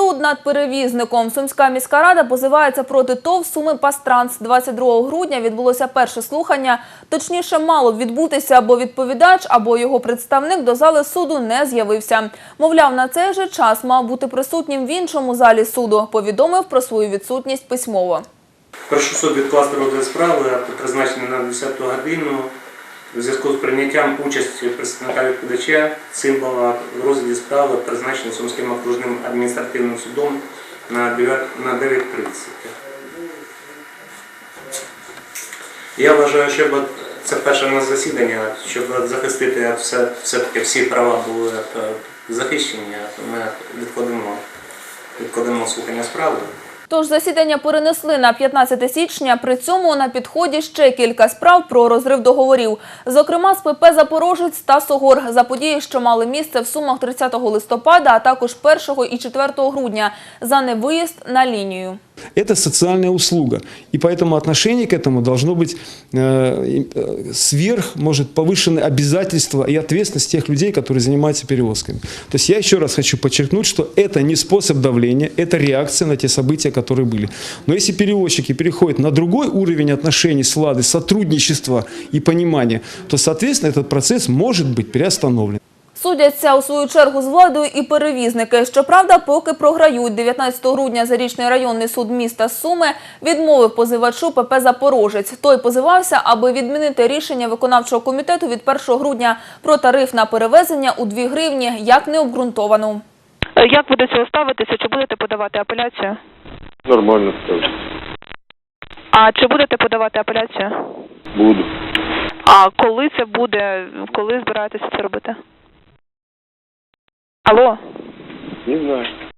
Суд над перевізником. Сумська міська рада позивається проти ТОВ Суми Пастранс. 22 грудня відбулося перше слухання. Точніше, мало б відбутися, бо відповідач або його представник до зали суду не з'явився. Мовляв, на цей же час мав бути присутнім в іншому залі суду. Повідомив про свою відсутність письмово. Прошу суд відкласти розгляд справи, призначений на 10 годину. У зв'язку з прийняттям участі представника відповідача Цимбала в розгляді справи призначений Сумським окружним адміністративним судом на 9.30. Я вважаю, що це перше у нас засідання, щоб захистити все, все-таки всі права були захищені, ми відкладемо, відкладемо слухання справи. Тож засідання перенесли на 15 січня. При цьому на підході ще кілька справ про розрив договорів. Зокрема, з ПП «Запорожець» та «Согор» за події, що мали місце в Сумах 30 листопада, а також 1 і 4 грудня за невиїзд на лінію. Это социальная услуга. И поэтому отношение к этому должно быть э, э, сверх, может, повышены обязательства и ответственность тех людей, которые занимаются перевозками. То есть я еще раз хочу подчеркнуть, что это не способ давления, это реакция на те события, которые были. Но если перевозчики переходят на другой уровень отношений с сотрудничества и понимания, то, соответственно, этот процесс может быть приостановлен. Судяться у свою чергу з владою і перевізники. Щоправда, поки програють. 19 грудня Зарічний районний суд міста Суми відмовив позивачу ПП «Запорожець». Той позивався, аби відмінити рішення виконавчого комітету від 1 грудня про тариф на перевезення у 2 гривні як необґрунтовану. Е, Як ви до цього ставитеся? Чи будете подавати апеляцію? Нормально скажу. А чи будете подавати апеляцію? Буду. А коли це буде? Коли збираєтеся це робити? Алло, Не знаю.